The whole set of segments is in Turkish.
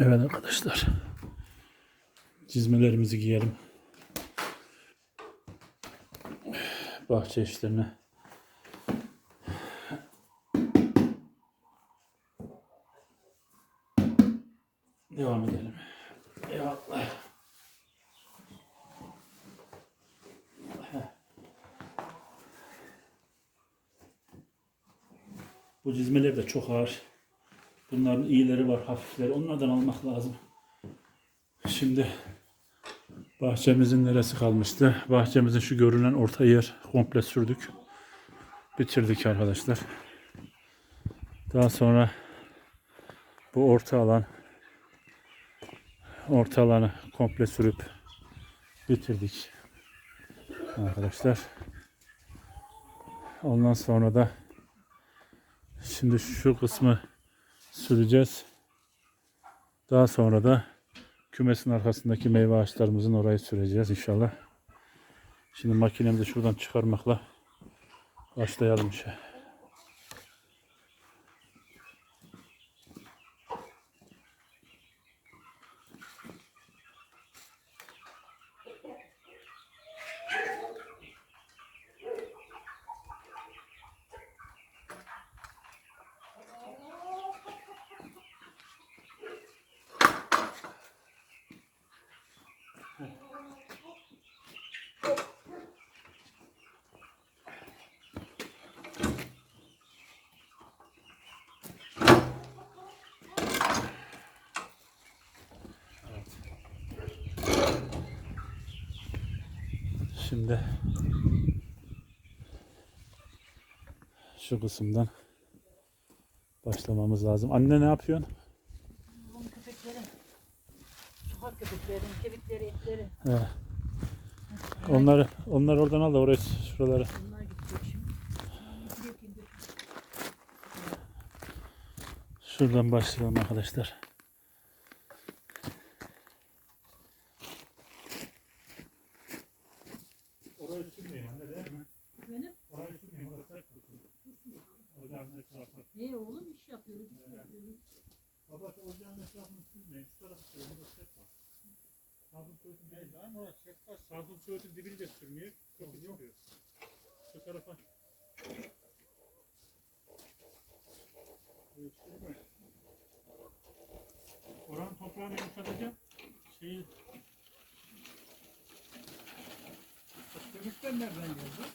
Evet arkadaşlar. Çizmelerimizi giyelim. Bahçe işlerine. Devam edelim. Eyvallah. Bu çizmeler de çok ağır. Bunların iyileri var, hafifleri. Onlardan almak lazım. Şimdi bahçemizin neresi kalmıştı? Bahçemizin şu görünen orta yer komple sürdük. Bitirdik arkadaşlar. Daha sonra bu orta alan orta alanı komple sürüp bitirdik. Arkadaşlar. Ondan sonra da şimdi şu kısmı süreceğiz. Daha sonra da kümesin arkasındaki meyve ağaçlarımızın orayı süreceğiz inşallah. Şimdi makinemizi şuradan çıkarmakla başlayalım işe. Şimdi şu kısımdan başlamamız lazım. Anne ne yapıyorsun? Bunun köpeklerin, sokak köpeklerin, kemikleri, etleri. He. Onları onlar oradan al da oraya şuraları. Bunlar gidecek şimdi. İndir. Şuradan başlayalım arkadaşlar. Orayı sürmeyin anne değil mi? Benim, Orayı sürmeyin. Orası hep Ocağın etrafı. ne oğlum iş yapıyoruz, iş yapıyoruz. Babası ocağın etrafını sürmeyin. Şu tarafı sürmeyin. Orası hep var. Söğütün değil ama orası hep var. Sağdım söğütün dibini de sürmüyor. Çok iyi çıkıyor. Şu tarafa. Evet. Oranın toprağını yumuşatacağım. Şeyi Köpekler nereden geldi?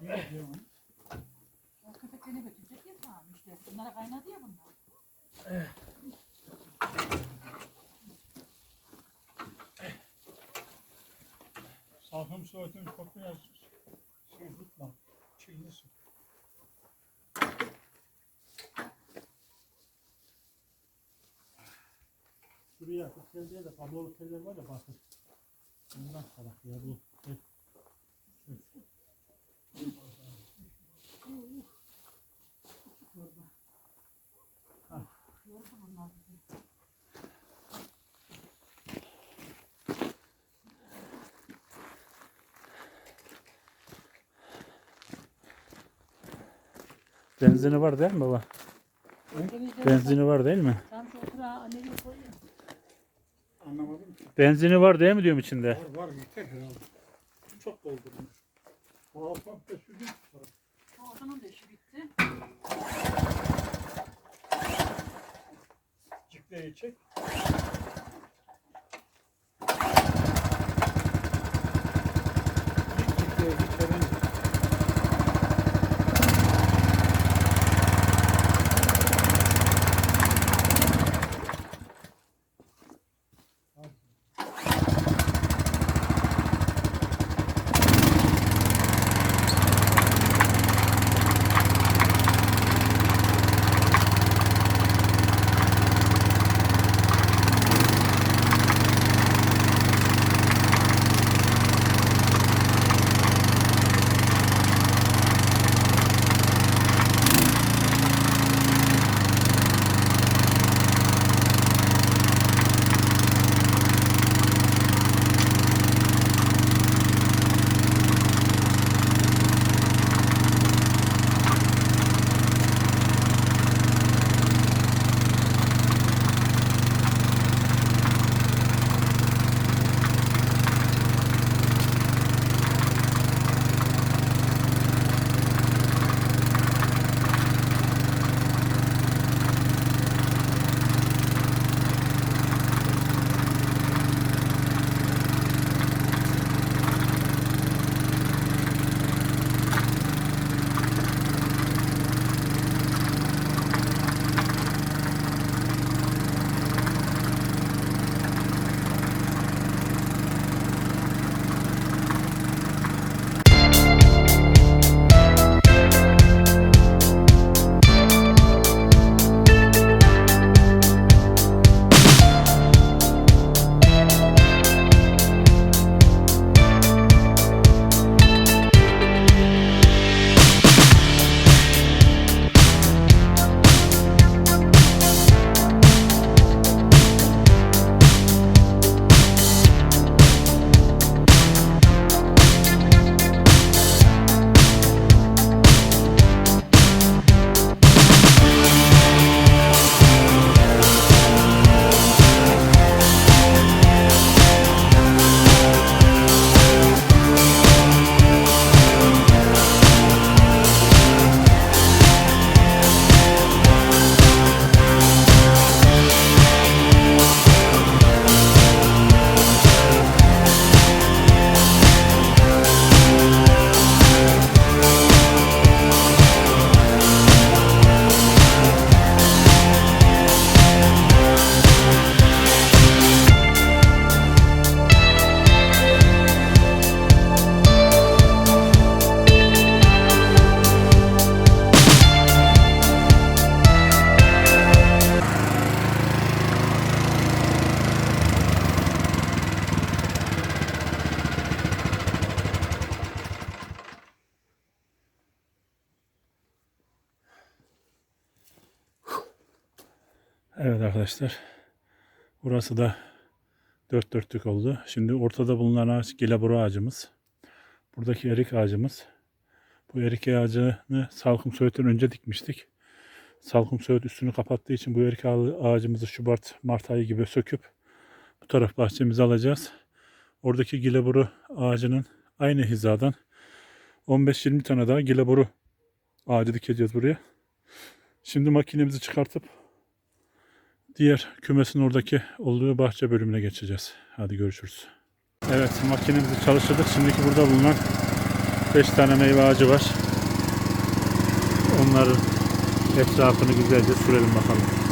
Ne yapıyorsun? O köpeklerini götürecek ya tamam işte. Bunlara kaynadı ya bunlar. Salkım soğutun kokuya şey tutma. Çilli su. Şuraya tellerde de kablolu teller var ya bakın. Bundan salak ya bu. Evet. Yordu bunlar bizi. Benzini var değil mi baba? Benzini var değil mi? Tam şu oturağı anneye koyuyor. Anlamadım ki. Benzini var değil mi diyorum içinde? Var var yeter herhalde. Çok doldurmuş. Alpak da şu gün O odanın da işi bitti. cikleri çek. Arkadaşlar. Burası da dört dörtlük oldu. Şimdi ortada bulunan ağaç gilaburu ağacımız. Buradaki erik ağacımız. Bu erik ağacını salkım söğütten önce dikmiştik. Salkım söğüt üstünü kapattığı için bu erik ağacımızı Şubat, Mart ayı gibi söküp bu taraf bahçemize alacağız. Oradaki gilaburu ağacının aynı hizadan 15-20 tane daha gilaburu ağacı dikeceğiz buraya. Şimdi makinemizi çıkartıp diğer kümesin oradaki olduğu bahçe bölümüne geçeceğiz. Hadi görüşürüz. Evet makinemizi çalıştırdık. Şimdiki burada bulunan 5 tane meyve ağacı var. Onların etrafını güzelce sürelim bakalım.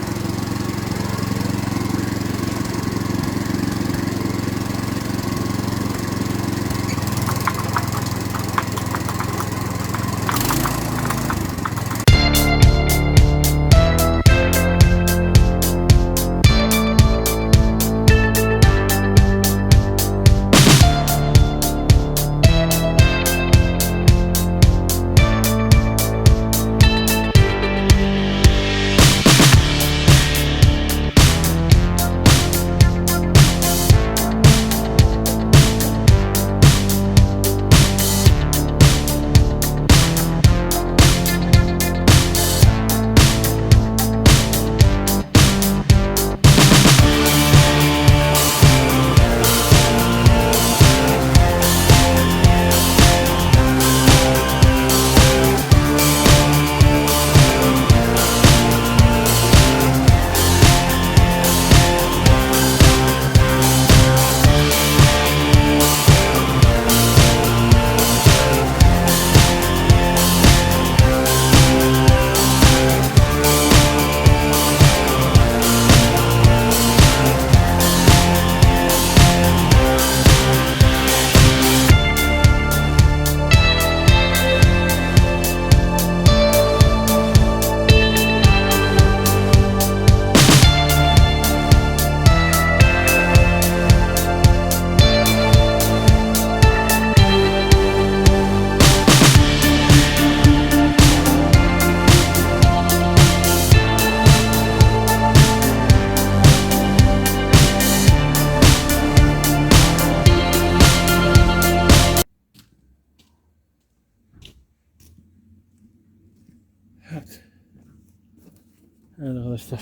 Evet arkadaşlar.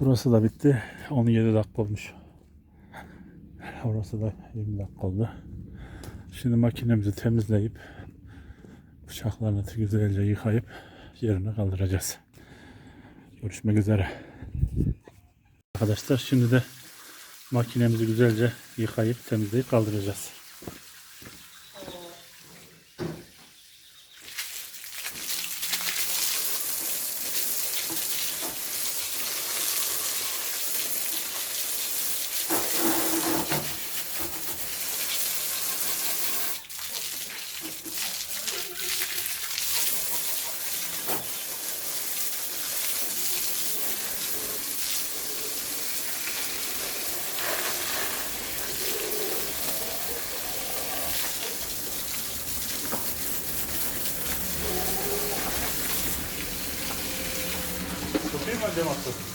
Burası da bitti. 17 dakika olmuş. Orası da 20 dakika oldu. Şimdi makinemizi temizleyip bıçaklarını güzelce yıkayıp yerine kaldıracağız. Görüşmek üzere. Arkadaşlar şimdi de makinemizi güzelce yıkayıp temizleyip kaldıracağız. 出ます。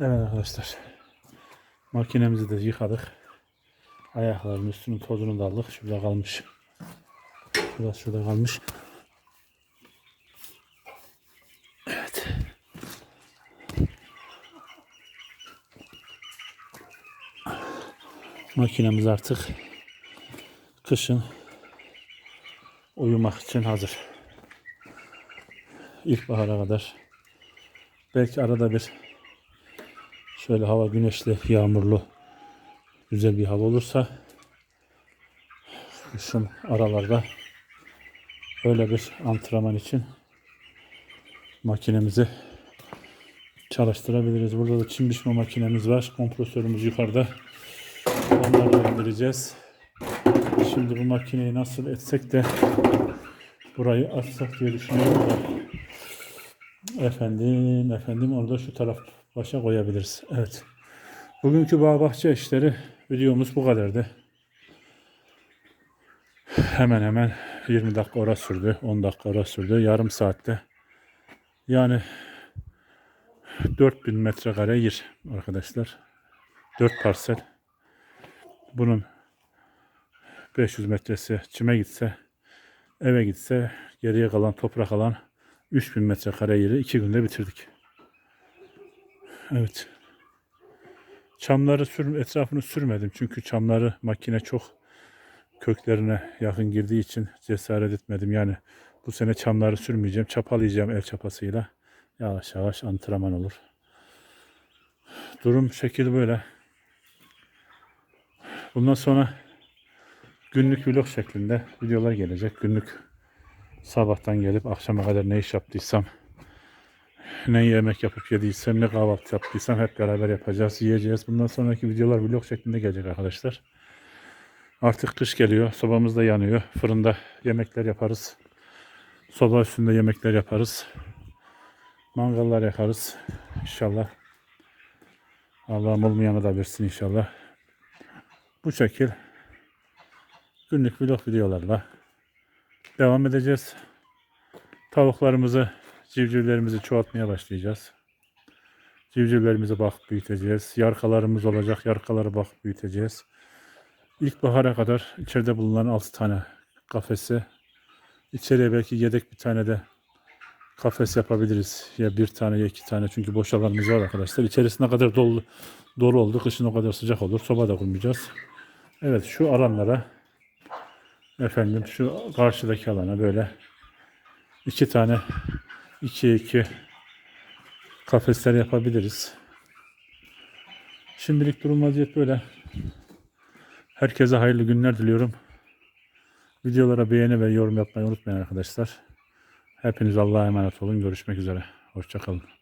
Evet arkadaşlar. Makinemizi de yıkadık. Ayaklarının üstünün tozunu da aldık. Şurada kalmış. Şurası şurada kalmış. Evet. Makinemiz artık kışın uyumak için hazır. İlkbahara kadar belki arada bir şöyle hava güneşli, yağmurlu güzel bir hava olursa kışın aralarda öyle bir antrenman için makinemizi çalıştırabiliriz. Burada da çim biçme makinemiz var. Kompresörümüz yukarıda. Onları indireceğiz. Şimdi bu makineyi nasıl etsek de burayı açsak diye düşünüyorum da. Efendim, efendim orada şu taraf başa koyabiliriz. Evet. Bugünkü bağ bahçe işleri videomuz bu kadardı. Hemen hemen 20 dakika orası sürdü. 10 dakika orası sürdü. Yarım saatte. Yani 4000 metrekare yer arkadaşlar. 4 parsel. Bunun 500 metresi çime gitse, eve gitse, geriye kalan toprak alan 3000 metrekare yeri 2 günde bitirdik. Evet. Çamları sür, etrafını sürmedim çünkü çamları makine çok köklerine yakın girdiği için cesaret etmedim. Yani bu sene çamları sürmeyeceğim. Çapalayacağım el çapasıyla. Yavaş yavaş antrenman olur. Durum şekil böyle. Bundan sonra günlük vlog şeklinde videolar gelecek. Günlük sabahtan gelip akşama kadar ne iş yaptıysam, ne yemek yapıp yediysem, ne kahvaltı yaptıysam hep beraber yapacağız, yiyeceğiz. Bundan sonraki videolar vlog şeklinde gelecek arkadaşlar. Artık kış geliyor, sobamız da yanıyor. Fırında yemekler yaparız. Soba üstünde yemekler yaparız. Mangallar yakarız. İnşallah. Allah'ım olmayanı da versin inşallah. Bu şekil günlük vlog videolarla devam edeceğiz. Tavuklarımızı, civcivlerimizi çoğaltmaya başlayacağız. Civcivlerimizi bakıp büyüteceğiz. Yarkalarımız olacak. Yarkaları bakıp büyüteceğiz. İlkbahara kadar içeride bulunan 6 tane kafesi içeriye belki yedek bir tane de kafes yapabiliriz. Ya bir tane ya iki tane çünkü boş alanımız var arkadaşlar. İçerisi ne kadar dolu, dolu oldu. Kışın o kadar sıcak olur. Soba da kurmayacağız. Evet şu alanlara efendim şu karşıdaki alana böyle iki tane iki iki kafesler yapabiliriz. Şimdilik durum vaziyet böyle. Herkese hayırlı günler diliyorum. Videolara beğeni ve yorum yapmayı unutmayın arkadaşlar. Hepiniz Allah'a emanet olun. Görüşmek üzere. Hoşçakalın.